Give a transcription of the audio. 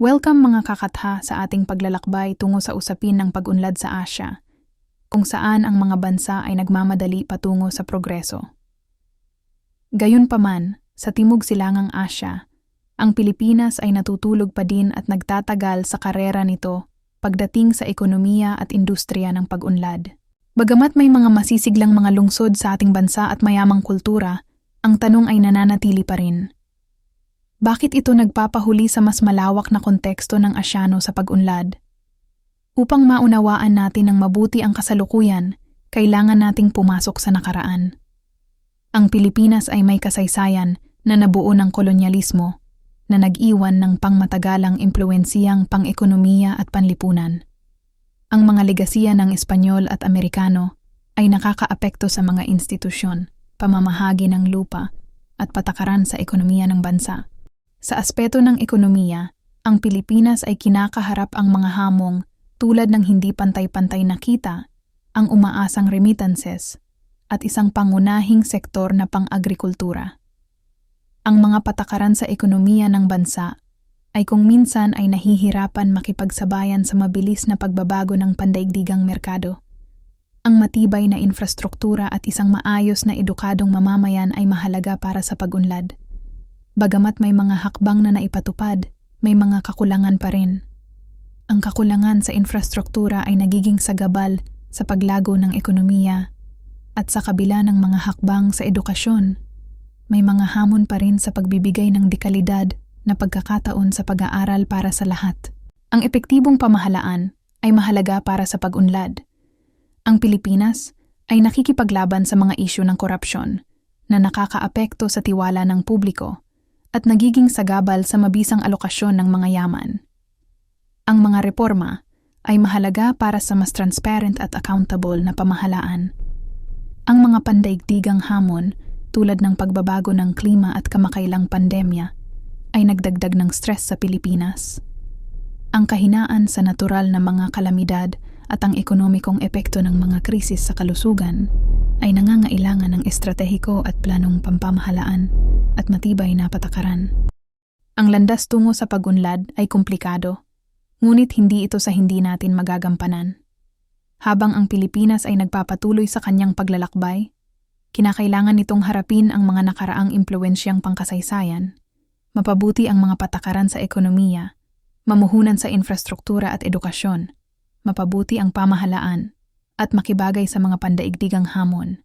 Welcome mga kakatha sa ating paglalakbay tungo sa usapin ng pag-unlad sa Asya, kung saan ang mga bansa ay nagmamadali patungo sa progreso. Gayunpaman, sa Timog Silangang Asya, ang Pilipinas ay natutulog pa din at nagtatagal sa karera nito pagdating sa ekonomiya at industriya ng pag-unlad. Bagamat may mga masisiglang mga lungsod sa ating bansa at mayamang kultura, ang tanong ay nananatili pa rin. Bakit ito nagpapahuli sa mas malawak na konteksto ng Asyano sa pag-unlad? Upang maunawaan natin ng mabuti ang kasalukuyan, kailangan nating pumasok sa nakaraan. Ang Pilipinas ay may kasaysayan na nabuo ng kolonyalismo, na nag-iwan ng pangmatagalang impluensiyang pang-ekonomiya at panlipunan. Ang mga legasiya ng Espanyol at Amerikano ay nakakaapekto sa mga institusyon, pamamahagi ng lupa, at patakaran sa ekonomiya ng bansa. Sa aspeto ng ekonomiya, ang Pilipinas ay kinakaharap ang mga hamong tulad ng hindi pantay-pantay na kita, ang umaasang remittances, at isang pangunahing sektor na pang-agrikultura. Ang mga patakaran sa ekonomiya ng bansa ay kung minsan ay nahihirapan makipagsabayan sa mabilis na pagbabago ng pandaigdigang merkado. Ang matibay na infrastruktura at isang maayos na edukadong mamamayan ay mahalaga para sa pag-unlad. Bagamat may mga hakbang na naipatupad, may mga kakulangan pa rin. Ang kakulangan sa infrastruktura ay nagiging sagabal sa paglago ng ekonomiya at sa kabila ng mga hakbang sa edukasyon, may mga hamon pa rin sa pagbibigay ng dekalidad na pagkakataon sa pag-aaral para sa lahat. Ang epektibong pamahalaan ay mahalaga para sa pag-unlad. Ang Pilipinas ay nakikipaglaban sa mga isyu ng korupsyon na nakakaapekto sa tiwala ng publiko at nagiging sagabal sa mabisang alokasyon ng mga yaman. Ang mga reforma ay mahalaga para sa mas transparent at accountable na pamahalaan. Ang mga pandaigdigang hamon tulad ng pagbabago ng klima at kamakailang pandemya ay nagdagdag ng stress sa Pilipinas. Ang kahinaan sa natural na mga kalamidad at ang ekonomikong epekto ng mga krisis sa kalusugan ay nangangailangan ng estratehiko at planong pampamahalaan at matibay na patakaran. Ang landas tungo sa pagunlad ay komplikado, ngunit hindi ito sa hindi natin magagampanan. Habang ang Pilipinas ay nagpapatuloy sa kanyang paglalakbay, kinakailangan nitong harapin ang mga nakaraang impluensyang pangkasaysayan, mapabuti ang mga patakaran sa ekonomiya, mamuhunan sa infrastruktura at edukasyon, mapabuti ang pamahalaan, at makibagay sa mga pandaigdigang hamon.